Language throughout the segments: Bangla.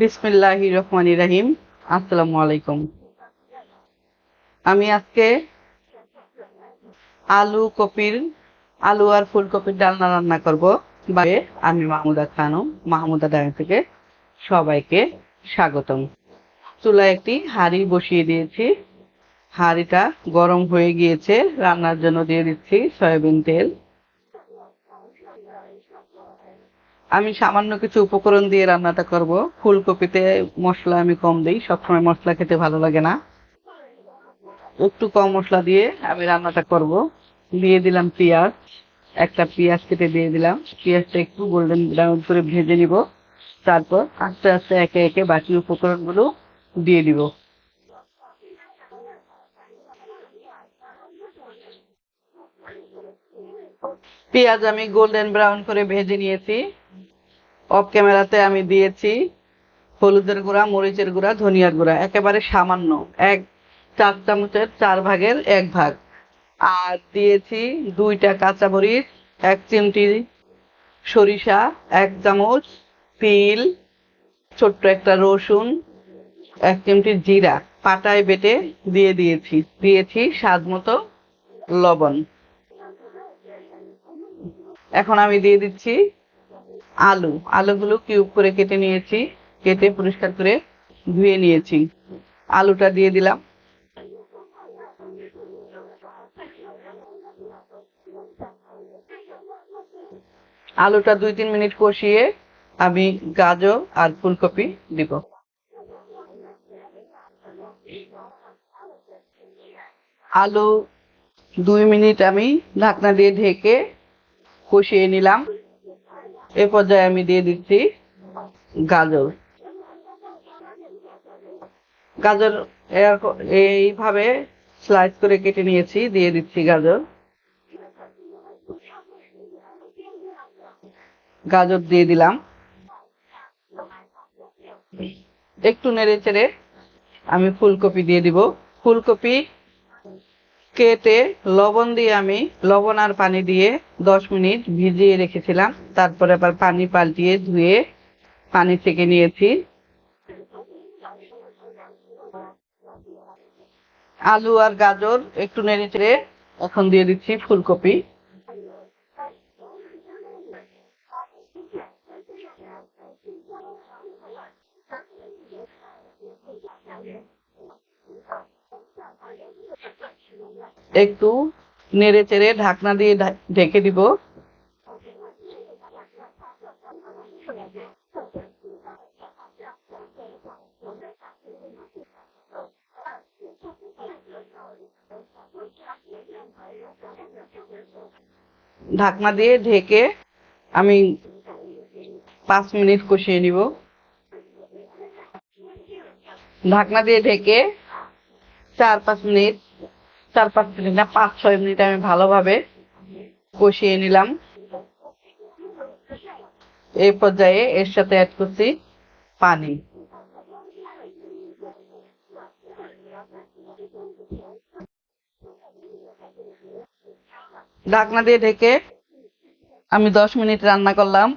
বিসমিল্লাহি রহমানি রাহিম। আসসালামু আলাইকুম। আমি আজকে আলু কপির, আলু আর ফুলকপির ডালনা রান্না করব। বাইরে আমি মাহমুদা খানম, মাহমুদা ডাঙ্গা থেকে সবাইকে স্বাগতম। চুলায় একটি হাঁড়ি বসিয়ে দিয়েছি। হাঁড়িটা গরম হয়ে গিয়েছে, রান্নার জন্য দিয়ে দিচ্ছি সয়াবিন তেল। আমি সামান্য কিছু উপকরণ দিয়ে রান্নাটা করব। ফুলকপিতে মশলা আমি কম দিই, সবসময় মশলা খেতে ভালো লাগে না। একটু কম মশলা দিয়ে আমি রান্নাটা করব। দিয়ে দিলাম পেঁয়াজ, একটা পেঁয়াজ কেটে দিয়ে দিলাম। পেঁয়াজটা একটু গোল্ডেন ব্রাউন করে ভেজে নিব। তারপর আস্তে আস্তে একে একে বাকি উপকরণগুলো দিয়ে দিব। পেঁয়াজ আমি গোল্ডেন ব্রাউন করে ভেজে নিয়েছি। অফ ক্যামেরাতে আমি দিয়েছি হলুদের গুঁড়া, মরিচের গুঁড়া, ধনিয়ার গুঁড়া। একেবারে সামান্য। এক চার চামচের চার ভাগের এক ভাগ। আর দিয়েছি দুইটা কাঁচামরিচ, এক চিমটি সরিষা, এক চামচ তিল, ছোট্ট একটা রসুন, এক চিমটি জিরা। পাটায় বেটে দিয়ে দিয়েছি। দিয়েছি স্বাদ মতো লবণ। এখন আমি দিয়ে দিচ্ছি আলু। আলুগুলো কিউব করে কেটে নিয়েছি, কেটে পরিষ্কার করে ধুয়ে নিয়েছি। আলুটা দিয়ে দিলাম। আলুটা দুই তিন মিনিট কষিয়ে আমি গাজর আর ফুলকপি দিব। আলু দুই মিনিট আমি ঢাকনা দিয়ে ঢেকে কষিয়ে নিলাম। এ পর্যায়ে আমি দিয়ে দিচ্ছি গাজর। গাজর এইভাবে স্লাইস করে কেটে নিয়েছি, দিয়ে দিচ্ছি গাজর। গাজর দিয়ে দিলাম। একটু নেড়ে চেড়ে আমি ফুলকপি দিয়ে দিব। ফুলকপি কেটে লবণ দিয়ে আমি লবণ আর পানি দিয়ে দশ মিনিট ভিজিয়ে রেখেছিলাম। তারপরে আবার পানি পাল্টিয়ে ধুয়ে পানি থেকে নিয়েছি। আলু আর গাজর একটু নেড়ে চেড়ে এখন দিয়ে দিচ্ছি ফুলকপি। একটু নেড়ে চেড়ে ঢাকনা দিয়ে ঢেকে দিব। ঢাকনা দিয়ে ঢেকে আমি পাঁচ মিনিট কষিয়ে নিব। ঢাকনা দিয়ে ঢেকে চার পাঁচ মিনিট চার পাঁচ মিনিট না, পাঁচ ছয় মিনিট আমি ভালোভাবে কষিয়ে নিলাম। এই পর্যায়ে এর সাথে অ্যাড করছি পানি। ঢাকনা দিয়ে ঢেকে আমি দশ মিনিট রান্না করলাম।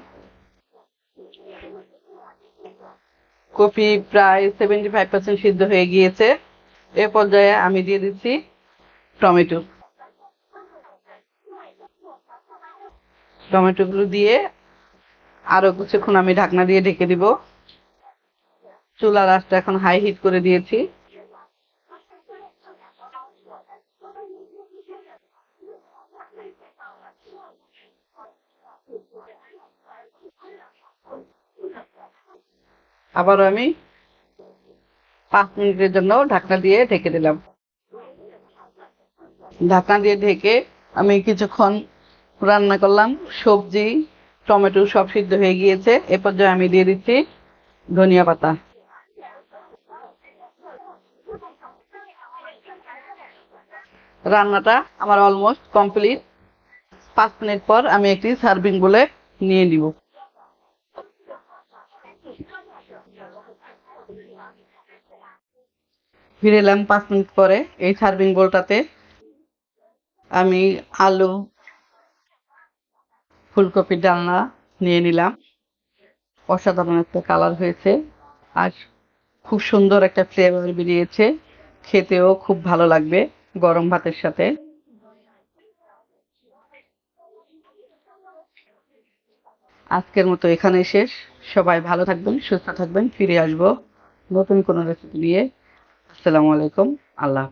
কপি প্রায় সেভেন্টি ফাইভ পার্সেন্ট সিদ্ধ হয়ে গিয়েছে। এ পর্যায়ে আমি দিয়ে দিচ্ছি টমেটো। টমেটোগুলো দিয়ে আরও কিছুক্ষণ আমি ঢাকনা দিয়ে ঢেকে দিব। চুলার আঁচটা এখন হাই হিট করে দিয়েছি। আবারও আমি পাঁচ মিনিটের জন্য ঢাকনা দিয়ে ঢেকে দিলাম। ঢাকনা দিয়ে ঢেকে আমি কিছুক্ষণ রান্না করলাম। সবজি, টমেটো সব সিদ্ধ হয়ে গিয়েছে। এ পর্যায়ে আমি দিয়ে দিচ্ছি ধনিয়া পাতা। রান্নাটা আমার অলমোস্ট কমপ্লিট পাঁচ মিনিট পর আমি একটি সার্ভিং বলে নিয়ে নিব। ফিরে এলাম পাঁচ মিনিট পরে এই সার্ভিং বোলটাতে আমি আলু ফুলকপির ডালনা নিয়ে নিলাম। অসাধারণ একটা কালার হয়েছে আর খুব সুন্দর একটা ফ্লেভার বেরিয়েছে। খেতেও খুব ভালো লাগবে গরম ভাতের সাথে। আজকের মতো এখানে শেষ। সবাই ভালো থাকবেন, সুস্থ থাকবেন, ফিরে আসব নতুন কোনো রেসিপি নিয়ে। আসসালামু আলাইকুম, আল্লাহ।